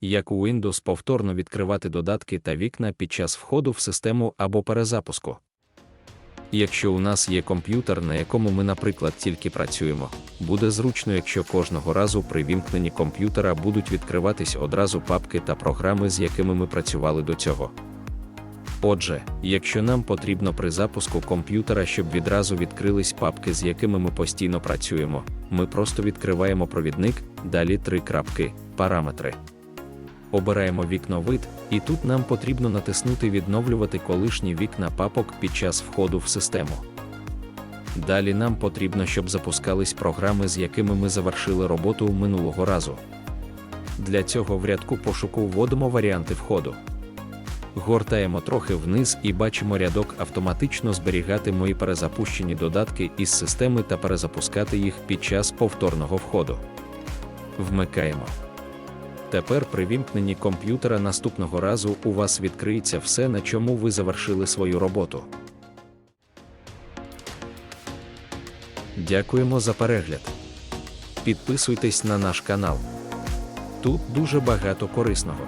як у Windows повторно відкривати додатки та вікна під час входу в систему або перезапуску. Якщо у нас є комп'ютер, на якому ми, наприклад, тільки працюємо, буде зручно, якщо кожного разу при вімкненні комп'ютера будуть відкриватись одразу папки та програми, з якими ми працювали до цього. Отже, якщо нам потрібно при запуску комп'ютера, щоб відразу відкрились папки, з якими ми постійно працюємо, ми просто відкриваємо провідник, далі три крапки, параметри. Обираємо вікно вид, і тут нам потрібно натиснути Відновлювати колишні вікна папок під час входу в систему. Далі нам потрібно, щоб запускались програми, з якими ми завершили роботу минулого разу. Для цього в рядку пошуку вводимо варіанти входу. Гортаємо трохи вниз і бачимо рядок автоматично зберігати мої перезапущені додатки із системи та перезапускати їх під час повторного входу. Вмикаємо. Тепер при вімкненні комп'ютера наступного разу у вас відкриється все, на чому ви завершили свою роботу. Дякуємо за перегляд. Підписуйтесь на наш канал. Тут дуже багато корисного.